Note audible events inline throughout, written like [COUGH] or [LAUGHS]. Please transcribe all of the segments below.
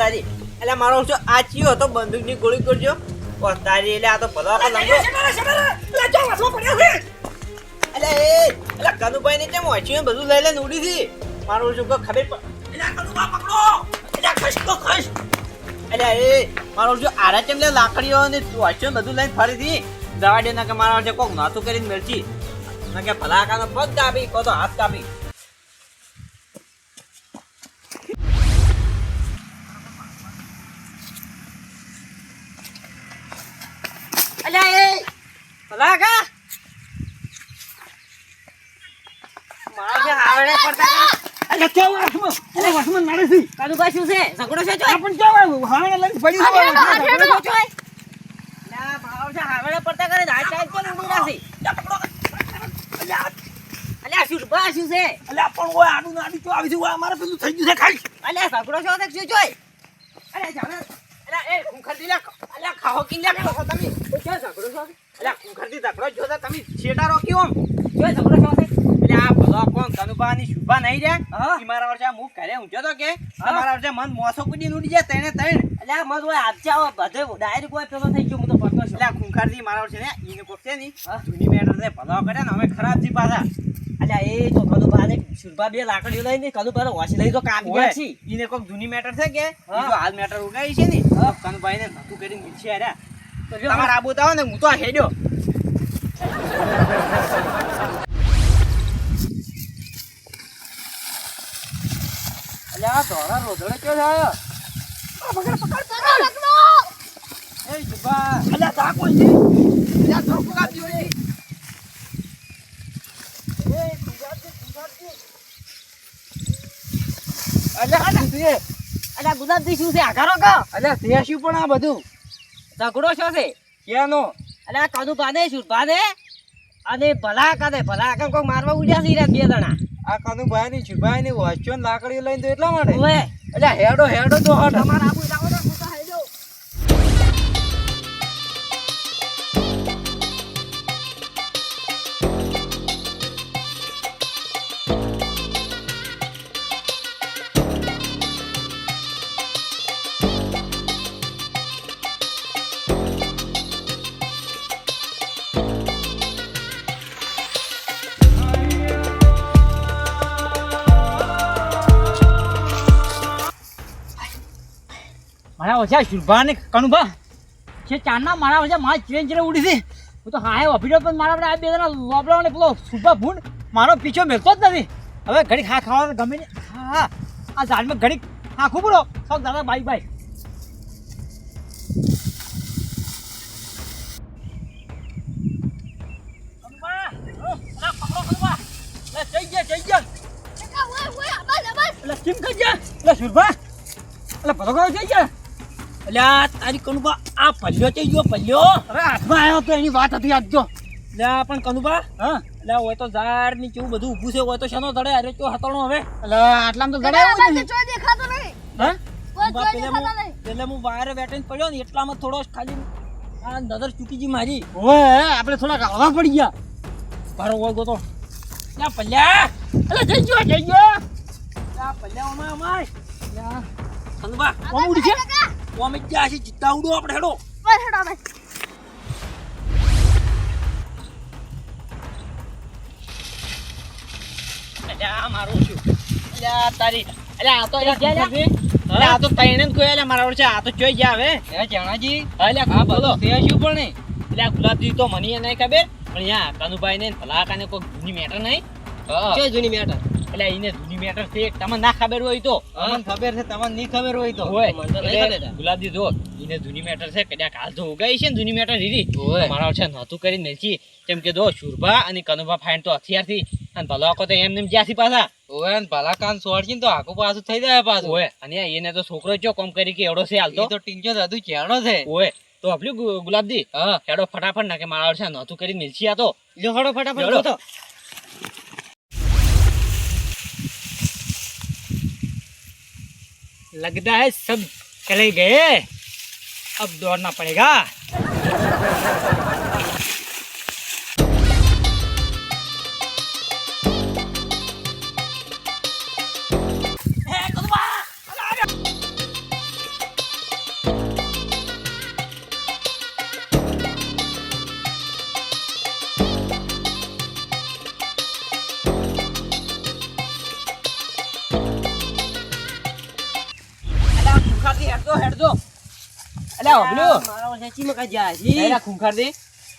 તારી. એટલે મારો જો આ ચિયો હતો બંદૂકની ગોળી કરજો. ઓ તારી એટલે આ તો ભલો આપણો લંગડો એટલે એ એટલે કનુભાઈ ને કેમ વાંચ્યું? બધું લઈ લઈને ઉડી થી મારો જો ખબર એટલે કનુભા પકડો. અલ્યા ખસ તો ખસ. એટલે એ મારો જો આરા કેમ લે લાકડીઓ ને વાંચ્યું? બધું લઈને ફરી હતી દવા દે ના કે મારા કોક નાતું કરીને મેળચી ના કે ભલા કાનો પગ કાપી કો તો હાથ કાપી. તમે. છેટા રોકી ઓમ જો ઝઘડો છો કોણ કનુબાની શુભા નહીં રે. ઈ મારા વર્ષે હું ઘરે તો કે? મારા વર્ષે મન મોસો કુદી ઉડી જાય તણ અલ્યા મન હોય આપજા બધે ડાયરેક્ટ કોઈ પેલો થઈ ગયો હું તો પડતો છું. અલ્યા ખૂંખારથી મારા વર્ષે ને ઈને કોકની જૂની મેટર ભલો કરે ને અમે ખરાબ જી પાછા અલ્યા એ તો કનુબાને શુભા બે લાકડીઓ લઈને કનુબાને વાસી લઈ તો કામ ગયા છે? ઈને કોક જૂની મેટર છે કે? હાલ મેટર ઉગાઈ છે ને. કનુભાઈને નતું કરીને મિલશે અરે તમારે આબુ તાવો ને હું તો હેડ્યો. અલ્યા ધોરા રોધડે ક્યો થાય એ શુભા અલ્યા તા કોઈ છે? અલ્યા ધોકો કાપ્યો છે. અલ્યા શું છે? અલ્યા ગુલાબજી શું છે? આઘારો કા? અલ્યા તે શું પણ આ બધું? ઝઘડો છો છે? ક્યાંનો અલ્યા કાદુ પાને શુભાને અને ભલા કાદે ભલા કામ કોક મારવા ઉડ્યા છે બે જણા. આ કનુભાઈ ની છુભાઈ ની વાંચ્યો લાકડી લાકડીઓ લઈને તો એટલા માટે? ઓવે હેડો હેડો તો તમારા આબુ મારા વચ્ચે શુભા ને કનુભા. છે ચારના મારા વચ્ચે મારા ચેન ચીરે ઉડી છે. હું તો હાય અભિનવ પણ મારા આપણે આ બે જણા લોબડા ને પેલો શુભા ભૂંડ મારો પીછો મેળતો જ નથી. હવે ઘડી ખા ખાવાનું ગમે ને હા હા. આ ઝાડમાં ઘડી હા ખૂબ રહો સૌ દાદા બાય બાય કનુભા, હો, અલા પકડો કનુભા. અલા જઈ ગયા જઈ અલ્યા તારી કનુબા આ પલ્યો છે જો પલ્યો અરે હાથમાં આવ્યો તો એની વાત હતી આજ જો. અલ્યા પણ કનુબા હા? અલ્યા હોય તો ઝાડની કેવું બધું ઊભું છે હોય તો શેનો ધડે અરે તો હતણો હવે. એટલે આટલામાં તો ગળાય એવું જ નહીં. હા? બા પેલે હું પેલે હું બહાર બેઠીને પડ્યો ને એટલામાં થોડો ખાલી આ નજર ચૂકી ગઈ મારી. ઓવે આપણે થોડાક હળવા પડી ગયા. મારો હોય ગોતો. લ્યા પલ્યા અલે જઈ ગયો જઈ ગયો. અલ્યા પલ્યા ઓમાય ઓમાય અલ્યા, કનુબા. કોમ ઉડી છે? ઓમે જ્યાં છે ચિત્તા ઉડો આપણે હેડો. અલ્યા મારું શું? અલ્યા તારી અલ્યા આ તો અલ્યા, લ્યા? આ તો તઈને જ કોઈ મારા ઓળશે આ તો જોઈ ગયા હવે. એ જણાજી. અલ્યા હા બોલો. તે શું પણ નહીં એટલે ગુલાબજી તો મને એ નહીં ખબર પણ યા કનુભાઈ ને ભલાકાને કોઈ જૂની મેટર નહીં. જૂની મેટર એટલે એને જૂની મેટર છે તમને ના ખબર હોય તો. તમને ખબર છે તમને નહીં ખબર હોય તો. હોય. ગુલાબજી જો એને જૂની મેટર છે કદાચ હાલ તો ઉગાઈ છે ને જૂની મેટર રીધી મારા છે નહોતું કરી નથી કેમ કે જો શુરભા અને કનુભા ફાઈન તો હથિયારથી. અને ભલાકો તો એમ નેમ જ્યાંથી પાછા. ઓય ભલા કાન સોળકીને તો આખું પાછું થઈ જાય પાછું. હોય. અને એને તો છોકરો ચો કોમ કરી કે એવડો છે હાલ તો. ટીંચો દાદુ ચેડો છે. ઓય તો આપણું ગુ- ગુલાબજી? હા. હેડો ફટાફટ નાખે મારા છે નહોતું કરી મિલશી આ તો. લ્યો હેડો ફટાફટ लगता है सब चले गए अब दौड़ना पड़ेगा અલ્યા ઓબલ્યો મારા ઓછા ચીમકા જ્યાં એરા ખુંખર દે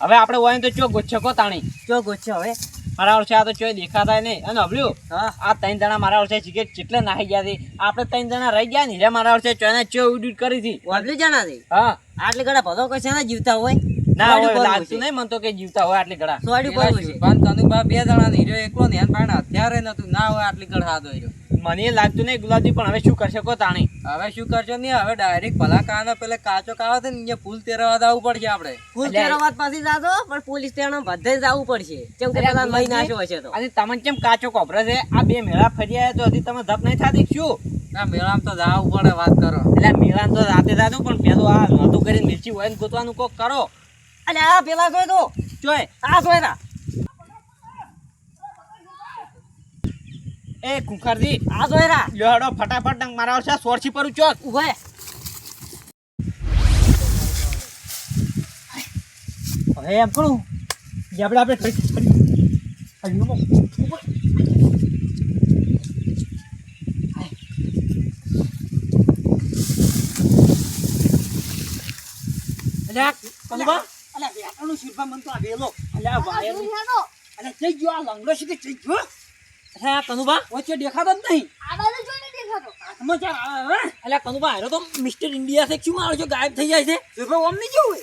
હવે આપણે હોય તો ચો ગોચ્છકો તાણી? ચો ગોચ્છો હવે. મારા વર્ષે આ તો ચોય દેખાતા નહીં. અને અબલ્યું હા. આ ત્રણ જણા મારા વર્ષે ક્રિકેટ કેટલે નાખી ગયા છે. આપણે ત્રણ જણા રહી ગયા ને રે મારા વર્ષે ચોયને ચો ઉડીટ કરી હતી. વાદળી જણા છે? હા. આટલે ઘણા ભલો કોઈ છે ને જીવતા હોય? ના હોય, લાગતું. નહીં મન તો કે જીવતા હોય આટલી ઘડા સોડી ભરવું છે? બે જણા હીરો એકલો ને એન પાસે હથિયારે નતું ના હોય આટલી ગડા હાથ હોય મને લાગતું નહીં ગુલાબજી પણ હવે શું કરશે કો તાણી. હવે શું કરશો નહીં હવે ડાયરેક્ટ ભલા કાનો પેલે કાચો કાવો છે ને અહીંયા ફૂલ તેરવા જવું પડશે આપણે. ફૂલ તેરવાત પાછી જાતો પણ પોલીસ સ્ટેશન બધે જવું પડશે. કેમ કે પેલા મહી નાશો હશે તો. અને તમને કેમ કાચો કોપરે છે? આ બે મેળા ફરી આવ્યા તો હજી તમે ધપ નહીં થાતી શું? ના મેળામાં તો જવું પડે વાત કરો. એટલે મેળા તો રાતે જાજો પણ પેલું આ નોતું કરીને મિર્ચી હોય ને ગોતવાનું કોક કરો. અને આ પેલા જોઈ તો ચોય આ જોઈ ના એ કુંખરજી આ જોઈ રા લ્યો હેડો ફટાફટ ડંગ મારા છે સોરસી પર ચોક ઊભા હવે એમ કરું જે આપણે ફરી. અલ્યા, વેટાનું શિલ્પા મન તો આ વેલો. અલ્યા, વાયરનું. અલ્યા, જઈ ગયો આ લંગડો સીધે જઈ ગયો. અલ્યા, કનુબા? વચ્ચે દેખાતો જ નહીં. હે? કનુભા, હારો તો મિસ્ટર ઇન્ડિયા છે શું મારો છો? ગાયબ થઈ જાય છે. શિલ્પા ઓમ નહીં જવું.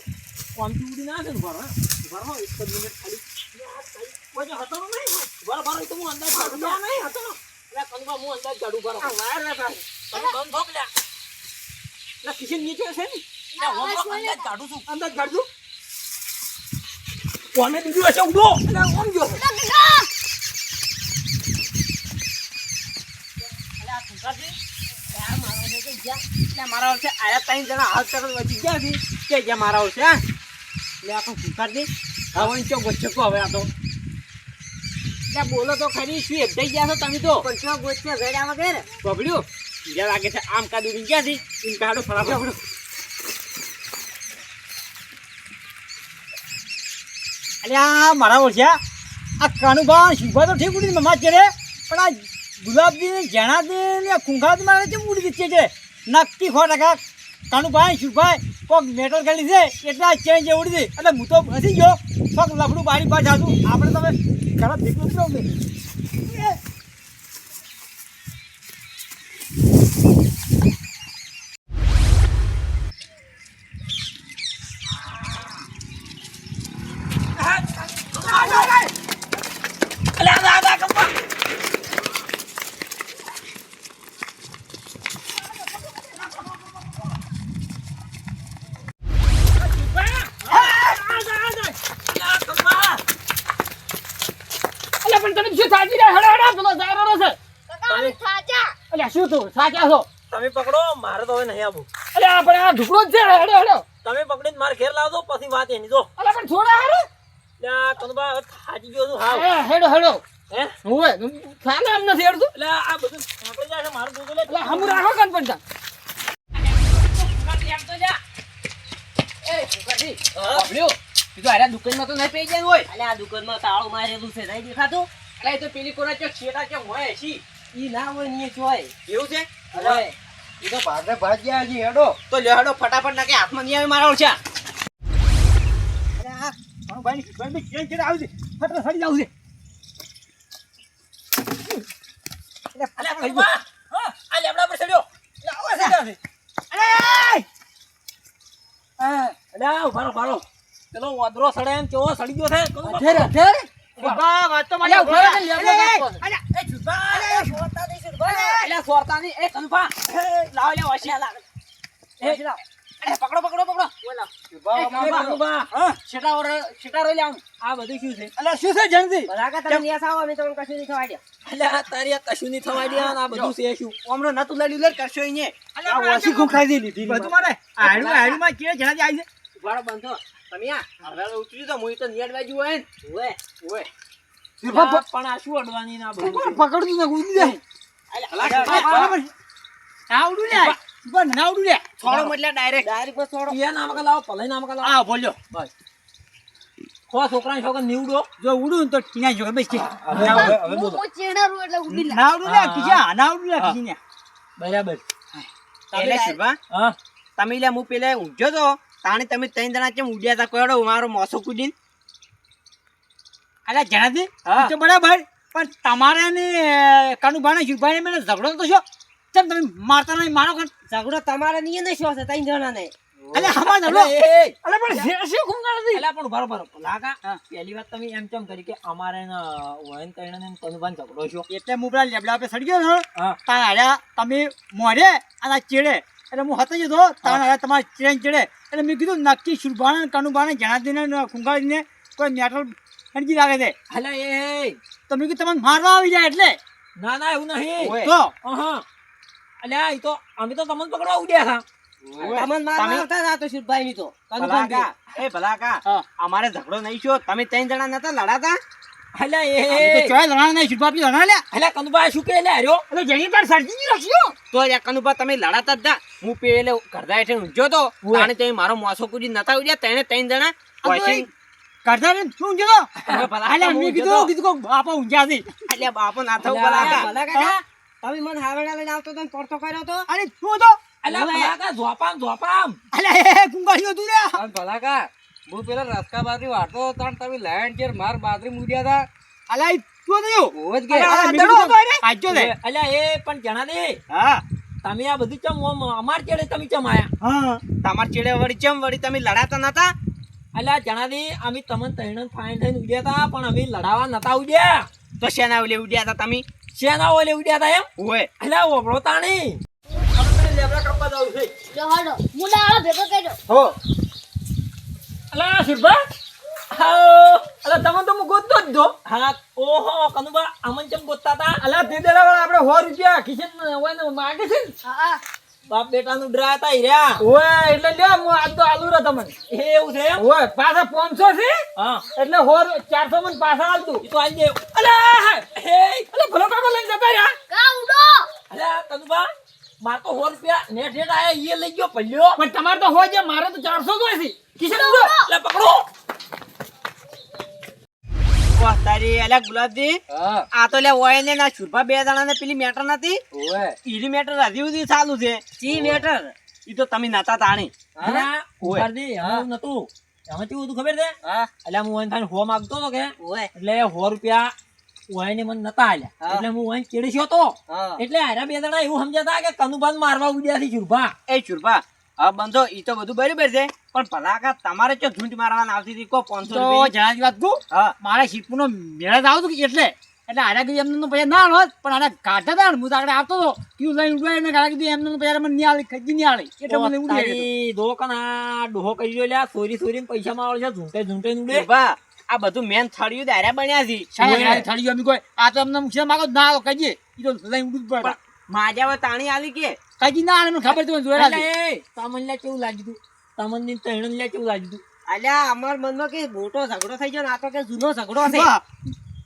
હોય આમથી ઉડી ના છે ને ભરો ભરો એક જ મિનિટ ખાલી. કોઈ હતો નહીં. ભરો ભરો તો હું અંદાજ કાઢું નહીં હતો. એટલે કનુભા હું અંદાજ કાઢું ભરો વાર ના થાય. તમે બંધ ભોગ લ્યા એટલે કિશન નીચે છે ને? હું અંદાજ કાઢું છું. અંદાજ કાઢું કોને બીજું હશે ઉડો એટલે ઓમ જો અલ્યા, ખુશાજી, યાર, વર્ષે ત્રણ જણા હાથ તરફ વધી ગયા છે કે જ્યાં મારા વર્ષે હા એટલે આ પણ ફૂંકારજી હવે ચો ગોચકો હવે આ તો બોલો તો ખરી શું થઈ ગયા તમે તો પણ ચો ગોચ્છો ગળ્યા જ્યાં લાગે છે આમ કાદુ ઉડી ગયા છે એમ કાઢો ફટાફટ અલ્યા મારા ઓળખ્યા આ કાનુભા શિવભા તો ઠીક ઉડી મમા ચડે પણ આ ગુલાબજી ને જણાજી ને મારે કેમ ઉડી દીધી છે? નક્કી ખો ટકા કાનુભાઈ શિવભાઈ કોક મેટર કરી છે, એટલા ચેન્જ ઉડી દી એટલે હું તો ફસી ગયો. કોક લફડું બારી પાછા હતું આપણે તમે ખરાબ દીકરું જ રહો અલ્યા પણ તમે શું સાચી રહ્યા હેડો હેડો પેલો દાયરો છે અલ્યા શું તું? સાચા છો? તમે પકડો મારે તો હવે નહીં આવું અલ્યા આપણે આ ઢુકડો જ છે હેડો હેડો તમે પકડીને મારે ઘેર લાવજો પછી વાત એની જો. અલ્યા પણ થોડા હારે. અલ્યા હવે ખાજી ગયો છું હા હેડો હેડો. હે? હોવે ખાલે એમ નથી હેડતું? અલ્યા આ બધું પકડી જાય છે મારું દૂધ એટલે. હમ રાખો કન પણ જા. દુકાનમાં તો નહીં પી જાય હોય. અલે આ દુકાનમાં તાળું મારેલું છે નહીં દેખાતું? એ તો પેલી કોના ચોક છેટા ચોક હોય છી ઈ ના હોય ને ચોય એવું છે? અરે. તો ભાગરે ભાગ્યા હજી હેડો. તો લે હેડો ફટાફટ નાખે હાથમાં નહીં આવે મારા ઓછા અરે આ મારો ભાઈ ભાઈ ભાઈ ચેન ચેન આવી છે. ફટા સડી જાવ છે. એટલે ફટા સડી ગયો. આ લેબડા પર ચડ્યો. હા, અલ્યા ઉભારો ઉભારો પેલો વાદરો સડે એમ કેવો સડી ગયો છે કનુભા. અત્યારે વાત તો ઊભા એ, લાવો, લાવો. એ, પકડો પકડો પકડો. ઓર- લાવો. આ બધું શું છે? અલા શું છે તમે આવો અમે તમને કશું નહીં થવા દે. તારી આ કશું નહીં થવા આ બધું છે શું? હમણાં નતું લડી લડ કરશો ઈને આ વાસી ખૂબ દીધી બધું મારે. આડું આડું માં કે જણાથી આવી છે? ઉભારો બંધો. તમે હવે ઉતરી તો મુઈ તો નિયર બાજુ હોય ને. ઓય. ઓય. પણ આ શું અડવાની ના બધું પકડતું ને ઉડી જાય આવડું લે. પણ ના આવડું લે. છોડો મતલબ ડાયરેક્ટ ડાયરેક્ટ બસ છોડો. પિયા નામક લાવો પલાઈ નામક લાવો. આ બોલ્યો. બસ. ખો છોકરા છોકરા નીવડો. જો ઉડું ને તો ટીના જોડે બેસ કે હવે બોલો. ના આવડું લે કિજા ના આવડું લે કિજી બરાબર. હા. તમે લે હું? પેલા ઊંઘ્યો તો. તાણે તમે ત્રણ જણા કેમ ઉડ્યા હતા કોડો મારો મોસો કુદીન? અલ્યા જણાથી તો બરાબર. પણ તમારે ને કનુભાઈ શુભાઈ મને ઝઘડો તો છો કેમ તમે મારતા નહીં મારો ઝઘડો તમારે નહીં ને શું છે ત્રણ જણા ને અલે હમણાં ઝઘડો અલે, પણ શું કુમ કરે છે? અલે પણ બરોબર લાગા પહેલી વાત તમે એમ કેમ કરી કે અમારે ને કરીને ને કનુભાઈ ઝઘડો છો એટલે મુબરા લેબડા પે સડી ગયો હા. તાર તમે મોરે અને આ ચેડે. એટલે હું હતો જતો તાણ તમારે ચેડે ચડે. એટલે મેં કીધું નક્કી શુરભાને કાનુભાને જણાદીને ને ખૂંગાળીને કોઈ મેટલ ખણકી લાગે છે. એટલે એ તો મેં કીધું તમને મારવા આવી જાય એટલે. ના ના એવું નહીં. તો હા અલ્યા એ તો અમે તો તમને પકડવા ઉડ્યા ની હા. અમારે ઝઘડો નહીં છો તમે ત્રણ જણા નતા લડાતા? અલ્યા એ. ચોય લડાણા નહીં શુરભા પી શું કે લે હર્યો એટલે જણી તાર સરજી જ રાખ્યો તો યાર કનુભા તમે લડાતા જ હું પેલે ઘરડા હેઠે ઊંઘ્યો તો. અને તે મારો મોસો કુદી નતા ઉડ્યા તેને ત્રણ જણા તો વાંચી- કરતા ને શું તમે ભલા મેં કીધું કીધું બાપા ઊંઘ્યા છે. એટલે બાપો ના થવું ભલા. ભલા કાકા. તમે મને હાવડા લઈને આવતો તો પડતો કર્યો તો? અરે શું અલ્યા ભલાકા ધોપામ ધોપામ અલ્યા એ કુંગાળ્યો તું રે ભલાકા હું પેલા રસ્તા બાજરી વાળતો હતો તમે લાઈન ચેર માર બાજરી મૂડ્યા હતા. અલ્યા તું થયું? હતો એને? આજો લે. અલ્યા એ પણ જણા દે. હા. તમે આ બધું ચમ ઓમ અમાર ચેડે તમે ચમ આયા? હા. તમાર ચેડે વળી ચમ વળી તમે લડાતા નતા? અલ્યા જણા અમે તમને તૈણ ફાઈન થઈને ઉડ્યા હતા પણ અમે લડાવા નતા ઉડ્યા. તો શેના ઓલે ઉડ્યા હતા તમે? શેના ઓલે ઉડ્યા હતા એમ? ઓય. અલ્યા ઓબળો તાણી લેબડા કાપવા જાવ છે જો હડો હું ભેગો કર્યો હો અલા શિરબા હાઓ અલા તમે તો હું ગોતતો જ દો હા ઓહો કનુબા અમન ચમ ગોતતા હતા અલા દીદેલા વાળા આપણે 100 રૂપિયા કિશન હોય ને માગે છે ને? હા બાપ બેટાનું ડ્રા હતા હીરા ઓય એટલે લ્યો હું આજ તો આલુ રે તમને. એવું છે ઓય પાછા 500 છે? હા. એટલે હોર 400 મન પાછા આલતું ઈ તો આઈ દે. અલા હે. અલે ભલો કાકો લઈને જતા રહ્યા. કા ઉડો. અલે કનુબા માર તો 100 રૂપિયા નેટ નેટ આયા ઈ લઈ ગયો પલ્યો પણ તમારે તો હોય છે મારે તો 400 જ હોય છે. કિશન ઉડો. અલા પકડો. વાહ તારી અલ્યા ગુલાબજી આ તો લે ઓય ને ના શુભા બે જણા ને પેલી મેટર નથી. ઓય ઈરી મેટર હજી સુધી ચાલુ છે. ચી મેટર? ઈ તો તમે નતા તાણી. અલા ઓય. ઉપાડી નતું એમાં કેવું હતું ખબર છે? હા. એટલે હું થાને હો માગતો કે ઓય એટલે હો રૂપિયા ઓયને મને નતા આલ્યા. એટલે હું ઓય તો એટલે હારા બે જણા એવું સમજ્યા હતા કે કનુભાન મારવા ઉડ્યા છે શુરભા એ શુભા હા બંધો ઈ તો બધું બરાબર છે પણ ભલાકા તમારે ચો ઝૂંટ મારવાના આવતી હતી કો 500 તો રૂપિયા? જણાની વાત કહું હા. મારે શીપુનો મેળા જ આવતું એટલે? એટલે આડા કીધું એમને પૈસા ના આવત પણ આડા કાઢતા હતા હું આગળ આવતો હતો કયું લઈને ઉડવાય ને કાઢા કીધું એમને પૈસા મને નહીં આવે ખજી નહીં આવે એટલે મને ઉડી આવ્યો તારી દો ડોહો કહી ગયો લ્યા સોરી સોરી પૈસા માં આવે છે ઝૂંટે ઝૂંટે ઉડે. બા આ બધું મેન થળિયું દાર્યા બન્યા છે. થળિયું થાળી અમે કોઈ આ તો અમને મુખ્ય માગો ના આવો કહીએ. એ તો લઈને ઉડું પડે. પણ માજાવે તાણી આલી કે? કજી ના આને ખબર એટલે છે એ તમને લ્યા કેવું લાગ્યું તું? તમને ની તૈણ લે કેવું લાગ્યું તું? અલ્યા અમાર મનમાં કે મોટો ઝઘડો થઈ ગયો ને આ તો કે જૂનો ઝઘડો છે.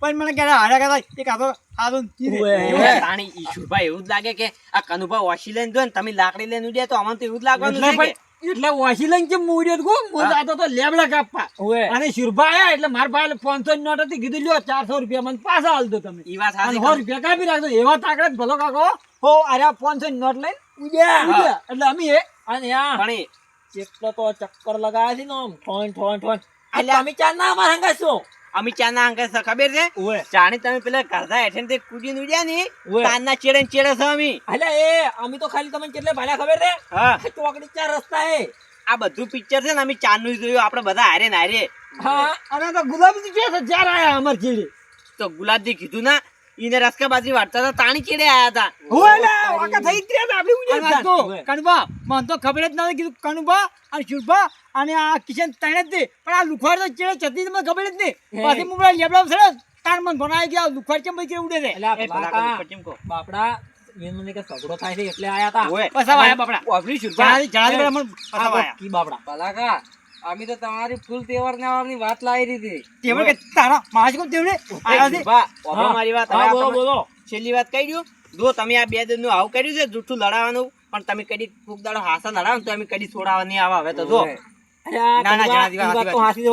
પણ મને ક્યારે હારા આતો આતો ઓવે. એવું તાણી ઈ એવું જ લાગે કે આ કનુભા ઓછી લઈને દો ને તમે લાકડી લઈને ઉડ્યા તો અમને તો એવું જ લાગવાનું છે કે? એટલે વાસી લઈને કેમ મૂડ્યો તો? કહું? હું. જાતો તો લેબડા કાપવા. અને શુરભા આયા એટલે મારા પાસે પાંચસો ની નોટ હતી કીધું લ્યો ચારસો રૂપિયા મને પાછા આલ દો તમે. ઈ વાત સાચી સો રૂપિયા કાપી રાખજો એવા તાકડે ભલો કાકો હો અરે પાંચસો ની નોટ લઈને ઉડ્યા. એટલે અમે અને આ પણ ઈ કેટલો તો ચક્કર લગાવ્યા છે ને આમ. ઠોન ઠોન ઠોન એટલે અમે ચાર ના મારા હંગા છો અમે ચાના અંકે ખબર છે? ચાણી તમે પેલા કરતા હેઠે તે કૂદીને ઉડ્યા ની. તાનના ચેડે ચેડે છો અમે. એટલે એ અમે તો ખાલી તમને કેટલે ભાડા ખબર છે? હા. ચોકડી ચાર રસ્તા હે. આ બધું પિક્ચર છે ને અમે ચારનું જોયું આપણે બધા હારે ને હારે. હા. અને તો ગુલાબી છે? ચાર આયા અમર ચીડી તો ગુલાબજી કીધું ના ઈને રસકા બાજરી વાટતા હતા તાણી કેડે આયા હતા. ઓલે ને વાકા થઈ ગયા હતા, આપણે ઉડ્યા અને જ કણબા મન તો ખબર જ નથી કીધું કણબા અને શુરબા અને આ કિશન તણે જ પણ આ લુખવાડ તો ચેડે ચતી મને ખબર જ નહીં. પાછી મુંબઈ લેબડા સરસ તાર મન ભણાઈ ગયા લુખવાડ કેમ કે ઉડે રે બાપડા મને કે ઝઘડો થાય છે એટલે આયા હતા. આયા બાપડા. જણાવી મને પસાવ આયા. કી બાપડા. ભલાકા અમે તો તમારી ફૂલ તહેવારની વાત લાવી હતી તેમાં કે તારા માસ કોણ વાપરો મારી વાત હા બોલો બોલો. છેલ્લી વાત કહી દો જો તમે આ બે દિનનું આવું કર્યું છે જૂઠું લડાવવાનું. પણ તમે કદી કોક દાડો હાસા લડાવો તો અમે કદી છોડાવવા નહીં આવે. હવે તો જો આ ના, ના, કનુભા, જણાવી વાત, તો વાત. હાચી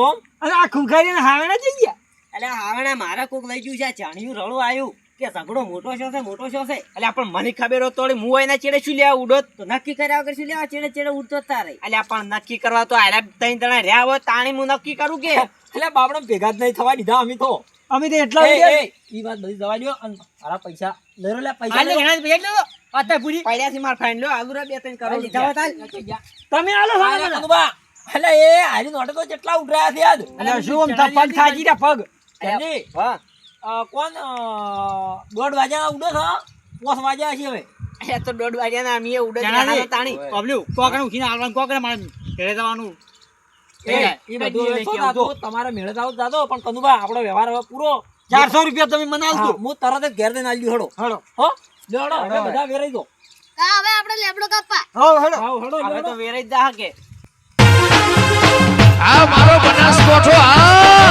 છે આ ખુંખારી ને હાવે જઈ ગયા અલ્યા હાવણા મારા કોક લઈ ગયું છે આ જાણ્યું રળું આવ્યું કે ઝઘડો મોટો શું છે મોટો શું છે? એટલે પણ મને ખબર હોત હું એના ચેડે શું લેવા ઉડો તો નક્કી કર્યા વગર શું લેવા? ચેડે ચેડે ઉડતો તારે એટલે પણ નક્કી કરવા તો આયરા ત્રણ જણા રહ્યા હોય તાણી હું નક્કી કરું કે? [LAUGHS] એટલે બાપડો ભેગા જ નહીં થવા દીધા અમે તો. અમે તો એટલા એ, ઈ વાત બધી જવા દો અને મારા પૈસા લઈ લો લે પૈસા લો. ઘણા પૈસા એટલા અત્યારે પૂરી. પડ્યાથી માર ફાઈન લો આલુરા બે ત્રણ કરો લીધા હોત તમે આલો એટલે એ હારી નોટો તો જેટલા ઉભરાયા છે આજ અલ્યા શું આમ પગ થાજી પગ? હા. કોણ દોઢ વાગ્યાના ઉડે છો? પોસ વાગ્યા છે હવે. તો દોઢ વાગ્યાના અમે ઉડે. તાણી. પબલ્યુ કોકને ઉઠીને આવવાનું કોકને મારે ઘરે જવાનું? તમારે મેળે જાવ તો પણ કનુભા આપણો વ્યવહાર હવે પૂરો. ચારસો રૂપિયા તમે મને હા, આલજો હું તરત જ ઘેર દઈને આવી હેડો. હળો હો હવે. બધા વેરાઈ દો હવે આપણે લેબડો કાપવા. હો હળો હો હેડો હવે તો વેરાઈ જ જા કે આ મારો બનાસકોઠો આ